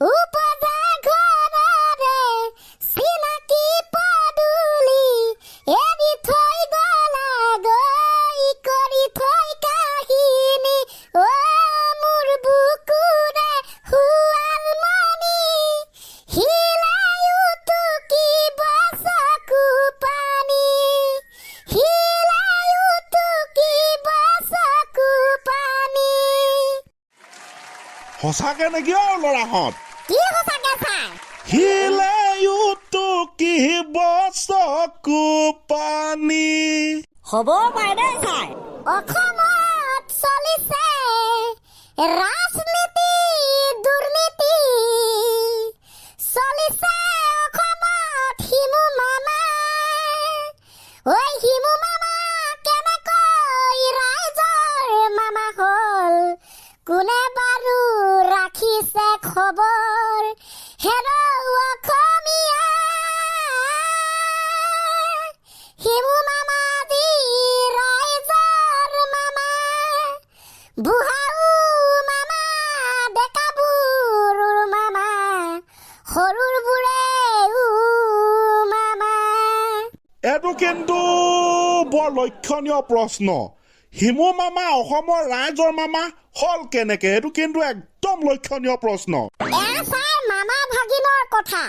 উপদা ঘরে সিনাকি পাদুলি এবি থই গলা গই কাহিনী। ও মোর বুকুরে হুয়াল মনি হিলায়ু তুকি বাসাকু পানি। হিলায়ু তুকি বাসাকু নেকি আৰু ল'ৰাহঁত? শিলেয়োতো কিব চকু পানী হ'ব পাৰে ছাৰ অসমত এইটো কিন্তু বৰ লক্ষণীয় প্ৰশ্ন। হিমু মামা অসমৰ ৰাইজৰ মামা হ'ল কেনেকে? এইটো কিন্তু একদম লক্ষণীয় প্ৰশ্ন। মামা ভাগিনৰ কথা।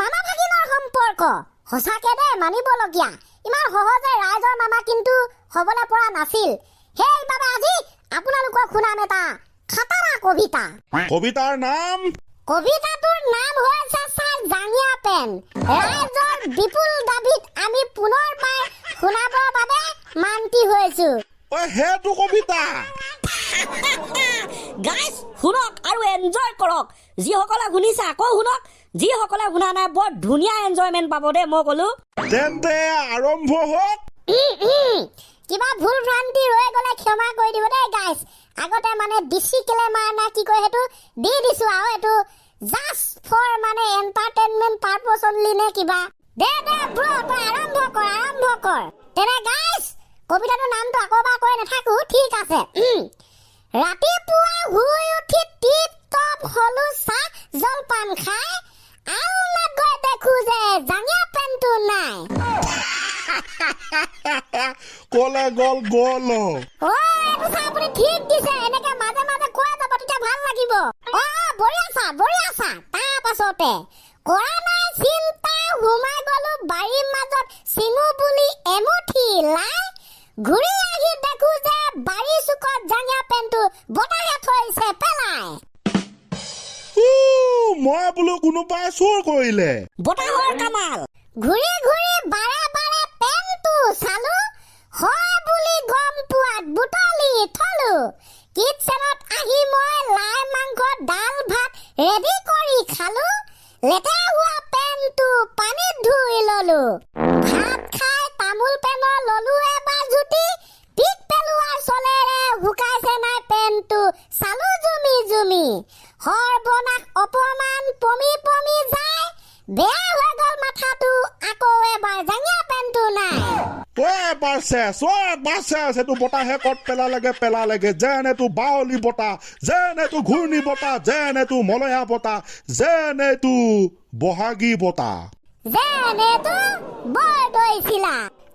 মামা ভাগিনৰ সম্পৰ্ক। সঁচাকে মানিবলগীয়া। ইমান সহজে ৰাইজৰ মামা কিন্তু হবলৈ পৰা নাছিল। সেইবাবে আজি শুনাম এটা খাটাৰা কবিতা। কবিতাৰ নাম কবিতাটোৰ নাম হৈছে ছাৰ জাঙিয়া পেন। ৰাইজৰ বিপুল দাবীত আমি পুনৰ পাই শুনাবৰ বাবে মান্তি হৈছো। ঐ সেইটো কবিতা। গাইজ শুনক আৰু এনজয় কৰক। যিসকলে শুনিছে আকৌ শুনক। যিসকলে শুনা নাই বৰ ধুনীয়া এনজয়মেণ্ট পাব দেই মই ক'লো। তেন্তে আৰম্ভ হওক। কিবা ভুল ভ্ৰান্তি ৰৈ গলে ক্ষমা কৰি দিব দেই গাইছ আগতে মানে ডিচি কেলে মাৰ না কি কয় সেইটো, দি দিছো আৰু এইটো জাষ্ট ফৰ মানে এণ্টাৰটেইনমেণ্ট পাৰ্পছ অনলি নে কিবা। দে দে ব্ৰ তই আৰম্ভ কৰ আৰম্ভ কৰ। তেনে গাইছ কবিতাটোৰ নামটো আকৌ এবাৰ কৈ নাথাকো, ঠিক আছে। ৰাতিপুৱা শুই উঠি টিপ টপ হলো চাহ, জলপান খাই আলনাত গৈ দেখো যে জাঙিয়া পেণ্টটো নাই। কলে গ'ল গ'ল। এইটো চাহ আপুনি ঠিক দিছে এনেকে মাজে মাজে কৈ যাব তেতিয়া ভালো লাগিব। অ তাৰ পাছতে। কৰা নাই চিন্তা সোমাই গলো বাৰীৰ মাজত চিঙো বুলি এমুঠি লাই। ঘূৰি আহি দেখো যে বাৰী চুকত জাঙিয়া পেণ্টটো বতাহে থৈছে পেলাই। মই বোলো কোনোবাই চুৰ কৰিলে। বতাহৰ কামাল। ঘূৰি ঘূৰি বাৰে বাৰে পেণ্টটো চালো হয় বুলি গম পোৱাত বুটলি থলো কিটচেনত আহি মই লাই মাংস ডাল ভাত ৰেডি কৰি লেতেৰা হোৱা পেণ্টটো পানীত ধুই ললো। ঐ এবাৰ চেচ এইটো বতাহে ক'ত পেলালেগে পেলালেগে যেন এইটো বাৱলি বতাহ যেন এইটো ঘূৰ্ণি বতাহ যেন এইটো মলয়া বতাহ যেন এইটো বহাগী বতাহ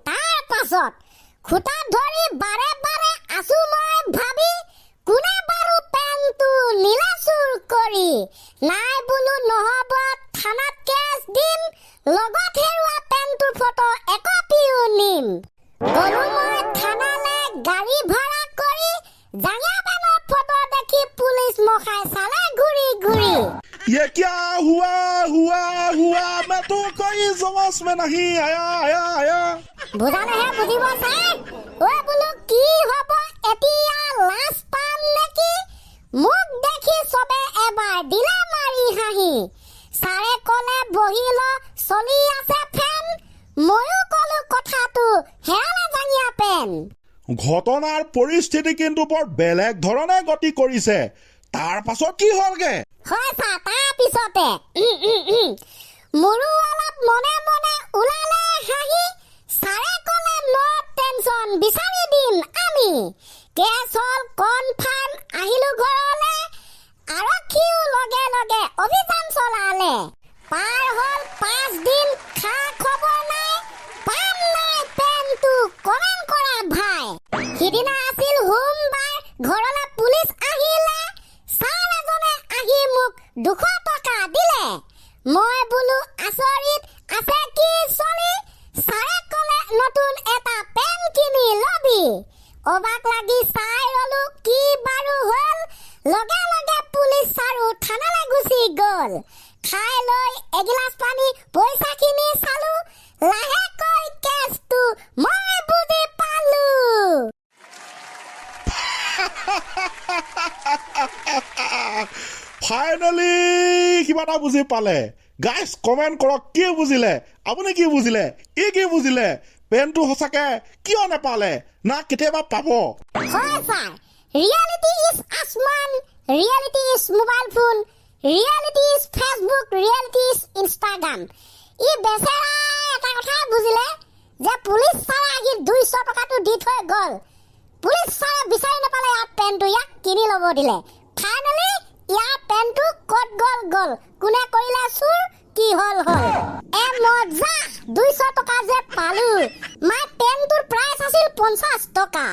তাৰ পাছত খুটাত ধৰি বাৰে বাৰে কৰি জাঙিয়া পেনৰ ফটো দেখি পুলিচ মখাই চালে ঘূৰি ঘূৰি ये क्या हुआ हुआ हुआ मैं तो कोई समझ में नहीं आया आया आया বুজালেহে বুজিব ছাৰ ঐ বোলো কি হ'ব এতিয়া লাজ পাম নেকি মোক দেখি চবে এবাৰ দিলে মাৰি হাঁহি ছাৰে ক'লে বহি ল চলি আছে ফেন ময়ো ঘটনাৰ পৰিস্থিতি কিন্তু বৰ বেলেগ ধৰণে গতি কৰিছে। তাৰ পাছত কি হ'লগে? হয় চা তাৰ পিছতে। মোৰো অলপ মনে মনে ওলালে হাঁহি, ছাৰে ক'লে নো টেনচন বিচাৰি দিম আমি। কেছ হ'ল কনফাৰ্ম আহিলো ঘৰলে আৰক্ষীও লগে লগে অভিযান চলালে পাৰ হ'ল পাঁচ দিন খা খবৰ নাই পাম নাই পেনটো কমেণ্ট কৰা ভাই সিদিনা আছিল সোমবাৰ ঘৰলে পুলিচ আহিলে ছাৰ এজনে আহি মোক দুশ টকা দিলে মই বোলো আচৰিত আছে কি চলি ছাৰে ক'লে, নতুন এটা পেন কিনি লবি। অবাক লাগি চাই ৰলো, কি বাৰু হ'ল? লগে লগে পুলিচ চাৰো থানালৈ গুচি গ'ল। খাই লৈ এগিলাচ পানী পইচাখিনি চালো। লাহেকৈ কেছটো মই বুজি পালো। ফাইনেলি কিবা এটা বুজি পালে। গাইজ কমেণ্ট কৰক, কি বুজিলে? আপুনি কি বুজিলে? ই কি বুজিলে? পেনটো সঁচাকে কিয় নেপালে? না, কেতিয়াবা পাব। হয়, ছাৰ। ৰিয়েলিটি ইজ আসমান ৰিয়েলিটি ফেচবুক ৰিয়েলিটি ইনষ্টাগ্ৰাম ই বেচেৰাই এটা কথাই বুজিলে যে পুলিচ ছাৰে দুইশ টকাটো দি থৈ গ'ল। পুলিচ ছাৰে বিচাৰি নাপালে ইয়াৰ পেনটো ইয়াক কিনি ল'ব দিলে। ফাইনেলি ইয়াৰ পেনটো ক'ত গ'ল গ'ল? কোনে কৰিলে চুৰ? কি হ'ল হ'ল? এ মজা! দুইশ টকা যে পালো। মাৰ পেনটোৰ প্ৰাইচ আছিল পঞ্চাছ টকা।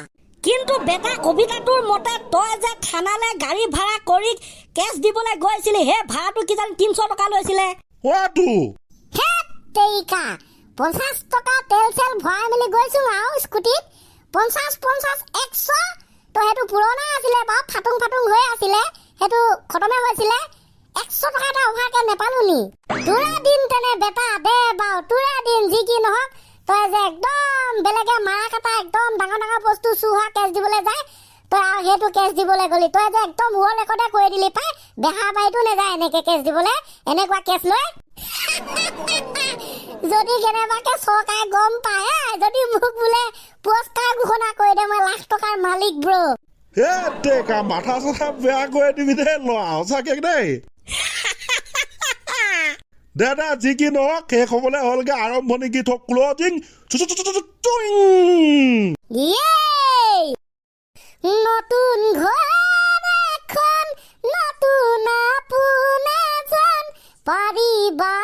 কিন্তু বেটা কবিতাটোৰ মতে তই যে থানালৈ গাড়ী ভাড়া কৰি কেছ দিবলৈ গৈছিলি সেই ভাড়াটো কিজানি তিনিশ টকা লৈছিলে। তেৰিকা! পঞ্চাছ টকা তেল চেল ভৰাই মেলি গৈছো আৰু স্কুটিত। পঞ্চাছ পঞ্চাছ এশ তো সেইটো পুৰণা আছিলে বাৰু ফাটুং ফাটুং হৈ আছিলে সেইটো খতমে হৈছিলে। এশ টকা এটা অভাৰকে নেপালো নি। তোৰে দিন তেনে বেটা দে বাৰু তোৰে দিন যি কি নহওক তই যে একদম বেলেগে মাৰা কটা একদম ডাঙৰ ডাঙৰ বস্তু চুৰ হোৱা কেছ দিবলৈ যায় তই আৰু সেইটো কেছ দিবলৈ গ'লি। তই যে একদম ৱৰ্ল্ড ৰেকৰ্ডে কৰি দিলি পাই বেহা বাৰীতো নেযায় এনেকে কেছ দিবলৈ এনেকুৱা কেছ লৈ। যদি কেনেবাকে চৰকাৰে গম পায় যদি মোক বোলে পুরস্কার ঘোষণা কৰি দে মই লাখ টকাৰ মালিক ব্ৰ হে টেকা মাথা চাথা বেয়া কৰি দিবি দে লোৱা সঁচাকে দেই। দাদা যি কি নহওক শেষ হ'বলৈ হ'লগে আৰম্ভণি গীত হওক ক্লজিং নতুন ঘৰ এখন নতুন আপোন এজন পাৰিবা